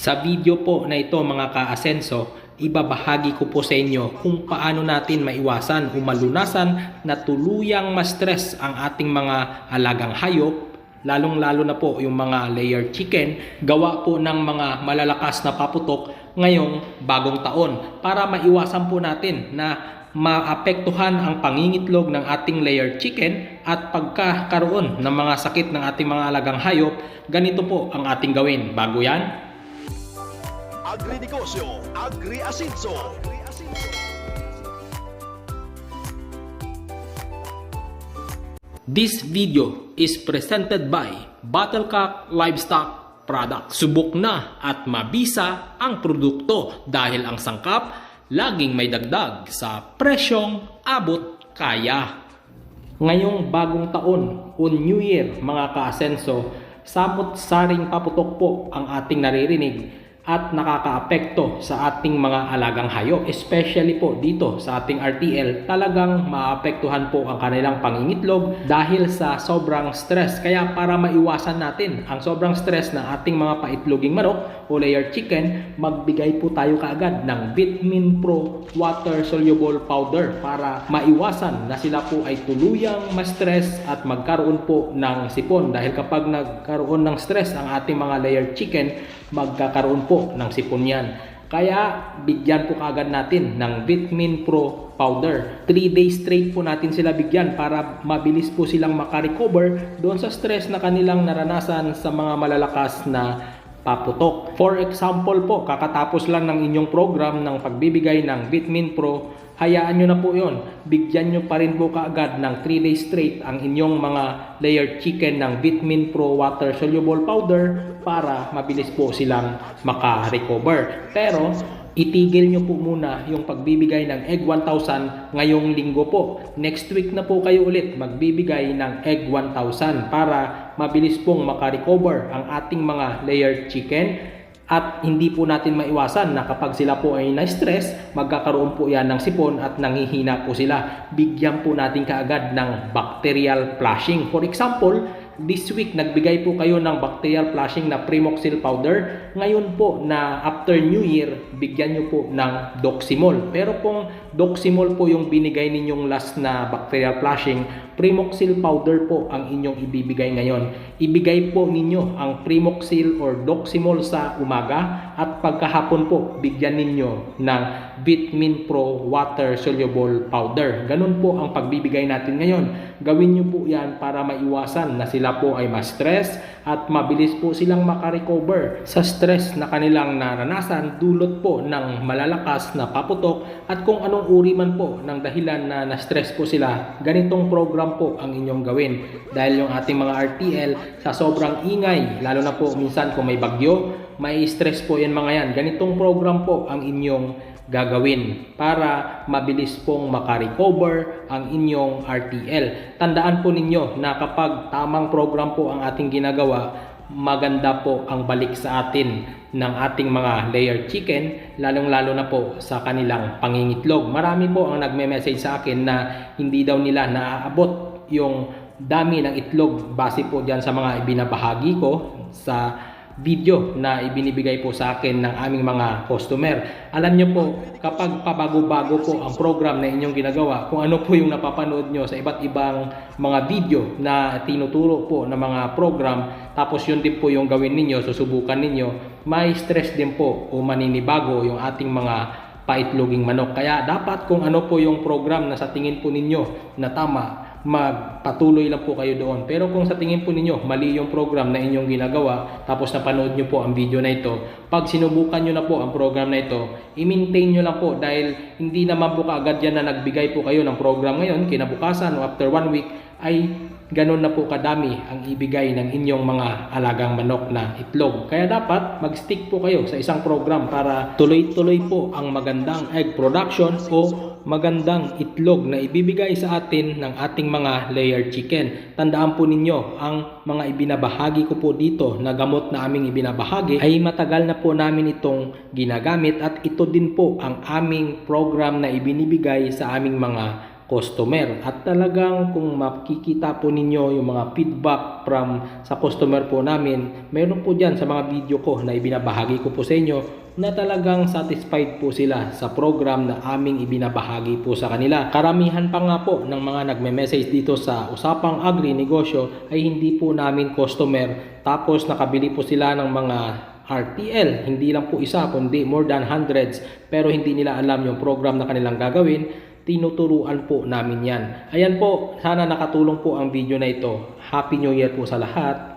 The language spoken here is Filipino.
Sa video po na ito mga ka-asenso, ibabahagi ko po sa inyo kung paano natin maiwasan o malunasan na tuluyang ma-stress ang ating mga alagang hayop lalong-lalo na po yung mga layer chicken, gawa po ng mga malalakas na paputok ngayong bagong taon para maiwasan po natin na maapektuhan ang pangingitlog ng ating layer chicken at pagkakaroon ng mga sakit ng ating mga alagang hayop, ganito po ang ating gawin. Bago yan, Agri-negosyo, Agri-asinso. This video is presented by Battlecock Livestock Product. Subok na at mabisa ang produkto dahil ang sangkap laging may dagdag sa presyong abot kaya. Ngayong bagong taon o New Year mga kaasenso, samot-saring paputok po ang ating naririnig at nakakaapekto sa ating mga alagang hayop, especially po dito sa ating RTL, talagang maapektuhan po ang kanilang pangingitlog dahil sa sobrang stress. Kaya para maiwasan natin ang sobrang stress ng ating mga paitloging manok o layer chicken, magbigay po tayo kaagad ng Vitamin Pro Water Soluble Powder para maiwasan na sila po ay tuluyang ma-stress at magkaroon po ng sipon dahil kapag nagkaroon ng stress ang ating mga layer chicken, magkakaroon po ng sipon yan. Kaya bigyan po kaagad natin ng Vitamin Pro Powder. 3 days straight po natin sila bigyan para mabilis po silang makarecover doon sa stress na kanilang naranasan sa mga malalakas na paputok. For example po, kakatapos lang ng inyong program ng pagbibigay ng Vitamin Pro, hayaan nyo na po yon. Bigyan nyo pa rin po kaagad ng 3 days straight ang inyong mga layered chicken ng Vitamin Pro Water Soluble Powder para mabilis po silang makarecover. Pero itigil nyo po muna yung pagbibigay ng Egg 1000 ngayong linggo po. Next week na po kayo ulit magbibigay ng Egg 1000 para mabilis pong makarecover ang ating mga layered chicken at hindi po natin maiwasan na kapag sila po ay na-stress, magkakaroon po yan ng sipon at nangihina po sila. Bigyan po natin kaagad ng bacterial flushing. For example, this week nagbigay po kayo ng bacterial flushing na Primoxil powder. Ngayon po na after New Year, bigyan nyo po ng Doximol. Pero kung Doximol po yung binigay ninyong last na bacterial flushing, Primoxil powder po ang inyong ibibigay ngayon. Ibigay po ninyo ang Primoxil or Doximol sa umaga at pagkahapon po bigyan ninyo ng Vitamin Pro Water Soluble Powder. Ganun po ang pagbibigay natin ngayon. Gawin nyo po yan para maiwasan na sila po ay ma-stress at mabilis po silang makarecover sa stress na kanilang naranasan dulot po ng malalakas na paputok at kung anong uri man po ng dahilan na na-stress po sila, ganitong program po ang inyong gawin. Dahil yung ating mga RTL sa sobrang ingay, lalo na po minsan kung may bagyo, may stress po yan mga yan. Ganitong program po ang inyong gagawin para mabilis pong makarecover ang inyong RTL. Tandaan po ninyo na kapag tamang program po ang ating ginagawa, maganda po ang balik sa atin ng ating mga layer chicken, lalong-lalo na po sa kanilang pangingitlog. Marami po ang nagme-message sa akin na hindi daw nila naaabot yung dami ng itlog base po diyan sa mga ibinabahagi ko sa video na ibinibigay po sa akin ng aming mga customer. Alam nyo po, kapag pabago-bago po ang program na inyong ginagawa, kung ano po yung napapanood nyo sa iba't ibang mga video na tinuturo po ng mga program, tapos yun din po yung gawin ninyo, susubukan ninyo, may stress din po o maninibago yung ating mga paitloging manok. Kaya dapat kung ano po yung program na sa tingin po ninyo na tama, magpatuloy lang po kayo doon. Pero kung sa tingin po ninyo, mali yung program na inyong ginagawa, tapos napanood nyo po ang video na ito, pag sinubukan nyo na po ang program na ito, i-maintain nyo lang po dahil hindi naman po kaagad yan na nagbigay po kayo ng program ngayon, kinabukasan o after one week, ay ganun na po kadami ang ibigay ng inyong mga alagang manok na itlog. Kaya dapat mag-stick po kayo sa isang program para tuloy-tuloy po ang magandang egg production o magandang itlog na ibibigay sa atin ng ating mga layer chicken. Tandaan po ninyo, ang mga ibinabahagi ko po dito na gamot na aming ibinabahagi ay matagal na po namin itong ginagamit at ito din po ang aming program na ibinibigay sa aming mga customer. At talagang kung makikita po ninyo yung mga feedback from sa customer po namin, meron po dyan sa mga video ko na ibinabahagi ko po sa inyo na talagang satisfied po sila sa program na aming ibinabahagi po sa kanila. Karamihan pa nga po ng mga nagme-message dito sa Usapang Agri Negosyo ay hindi po namin customer tapos nakabili po sila ng mga RTL. Hindi lang po isa kundi more than hundreds pero hindi nila alam yung program na kanilang gagawin tinuturuan po namin yan. Ayan po, sana nakatulong po ang video na ito. Happy New Year po sa lahat.